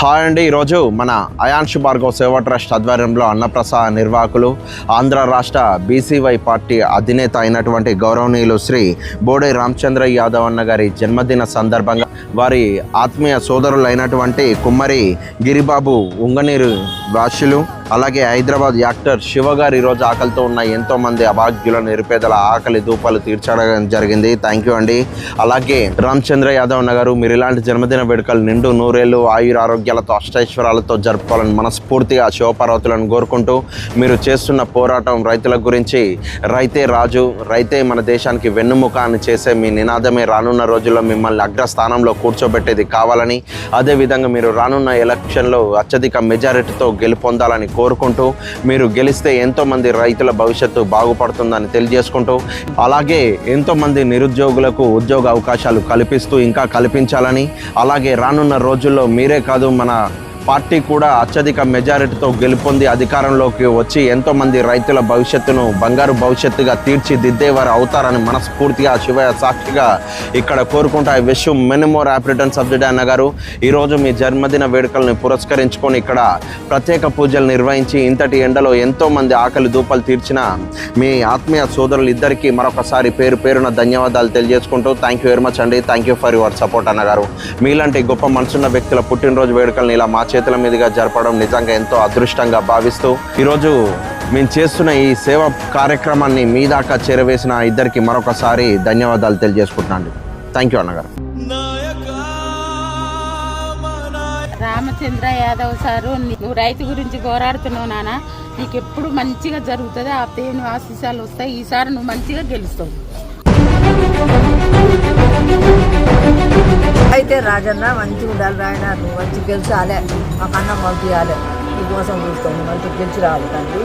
Hi అండి. ఈరోజు మన అయాన్షు భార్గవ్ సేవా ట్రస్ట్ ఆధ్వర్యంలో అన్నప్రసాద నిర్వాహకులు ఆంధ్ర రాష్ట్ర బీసీవై పార్టీ అధినేత అయినటువంటి గౌరవనీయులు శ్రీ బోడే రామచంద్ర యాదవ్ అన్న గారి జన్మదిన సందర్భంగా వారి ఆత్మీయ సోదరులైనటువంటి కుమ్మరి గిరిబాబు ఉంగనీరు వాసులు అలాగే హైదరాబాద్ యాక్టర్ శివ గారు ఈరోజు ఆకలితో ఉన్న ఎంతో మంది అభాగ్యుల నిరుపేదల ఆకలి దూపాలు తీర్చడం జరిగింది. థ్యాంక్ యూ అండి. అలాగే రామచంద్ర యాదవ్ నగరు గారు మీరు ఇలాంటి జన్మదిన వేడుకలు నిండు నూరేళ్ళు ఆయుర ఆరోగ్యాలతో అష్టైశ్వరాలతో జరుపుకోవాలని మనస్ఫూర్తిగా శివపార్వతులను కోరుకుంటూ మీరు చేస్తున్న పోరాటం రైతుల గురించి రైతే రాజు రైతే మన దేశానికి వెన్నుముక అని చేసే మీ నినాదమే. రానున్న రోజుల్లో మిమ్మల్ని అగ్రస్థానంలో కూర్చోబెట్టేది కావాలని అదేవిధంగా మీరు రానున్న ఎలక్షన్లో అత్యధిక మెజారిటీతో గెలుపొందాలని కోరుకుంటూ మీరు గెలిస్తే ఎంతోమంది రైతుల భవిష్యత్తు బాగుపడుతుందని తెలియజేసుకుంటూ అలాగే ఎంతోమంది నిరుద్యోగులకు ఉద్యోగ అవకాశాలు కల్పిస్తూ ఇంకా కల్పించాలని అలాగే రానున్న రోజుల్లో మీరే కాదు మన పార్టీ కూడా అత్యధిక మెజారిటీతో గెలుపొంది అధికారంలోకి వచ్చి ఎంతోమంది రైతుల భవిష్యత్తును బంగారు భవిష్యత్తుగా తీర్చిదిద్దేవారు అవుతారని మనస్ఫూర్తిగా శివయ్య సాక్షిగా ఇక్కడ కోరుకుంటా I wish many more happy returns of the day అన్నగారు ఈరోజు మీ జన్మదిన వేడుకలను పురస్కరించుకొని ఇక్కడ ప్రత్యేక పూజలు నిర్వహించి ఇంతటి ఎండలో ఎంతో మంది ఆకలి దూపలు తీర్చిన మీ ఆత్మీయ సోదరులు ఇద్దరికీ మరొకసారి పేరు పేరున ధన్యవాదాలు తెలియజేసుకుంటూ థ్యాంక్ యూ వెరీ మచ్ అండి. Thank you for your support అన్నగారు మీలాంటి గొప్ప మనసున్న వ్యక్తుల పుట్టినరోజు వేడుకల్ని ఇలా మార్చే చేతుల మీదుగా జరపడం నిజంగా ఎంతో అదృష్టంగా భావిస్తూ ఈరోజు మేము చేస్తున్న ఈ సేవ కార్యక్రమాన్ని మీ దాకా చేరవేసిన ఇద్దరికి మరొకసారి ధన్యవాదాలు తెలియజేసుకుంటున్నాను. థ్యాంక్ యూ అన్నగారు. రామచంద్ర యాదవ్ సారు నువ్వు రైతు గురించి పోరాడుతున్నావు నాన్న నీకు ఎప్పుడు మంచిగా జరుగుతుంది ఆ పేను ఆశీసాలు వస్తాయి. ఈసారి నువ్వు మంచిగా గెలుస్తావు. అయితే రాజన్న మంచి ఉండాలి రాయన నువ్వు మంచి గెలిచాలే మాకు అన్నం పంపించాలి నీకోసం కోసం మంచి గెలిచి రావాలి తండ్రి.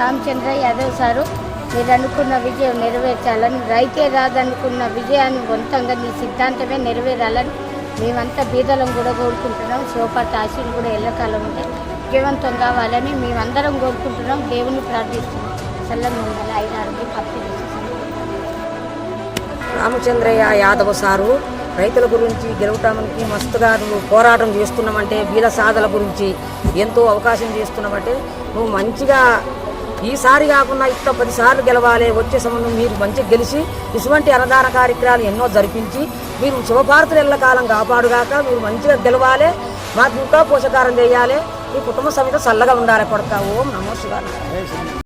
రామచంద్ర యాదవ్ సారు మీరు అనుకున్న విజయం నెరవేర్చాలని రైతే రాదనుకున్న విజయాన్ని వంతంగా నీ సిద్ధాంతమే నెరవేరాలని మేమంతా బీదలం కూడా కోరుకుంటున్నాం. సోపాటు ఆశీలు కూడా ఎల్లకాలం ఉంటాయి. విజయవంతం కావాలని మేమందరం కోరుకుంటున్నాం. దేవుని ప్రార్థిస్తున్నాం. చల్లని ఉండాలి ఐదు ఆరోగ్యం రామచంద్రయ్య యాదవ్ సారు రైతుల గురించి గెలవటానికి మస్తుగా నువ్వు పోరాటం చేస్తున్నామంటే బీద సాధల గురించి ఎంతో అవకాశం చేస్తున్నామంటే నువ్వు మంచిగా ఈసారి కాకుండా ఇంత పదిసార్లు గెలవాలి వచ్చే సంబంధం మీరు మంచిగా గెలిచి ఇటువంటి అన్నదాన కార్యక్రమాలు ఎన్నో జరిపించి మీరు శుభభారతులు ఎల్లకాలం కాపాడుగాక మీరు మంచిగా గెలవాలి మాకు ఇంకా పోషకారం చేయాలి మీ కుటుంబ సమిత చల్లగా ఉండాలి కొడతా ఓం నమో శివాయ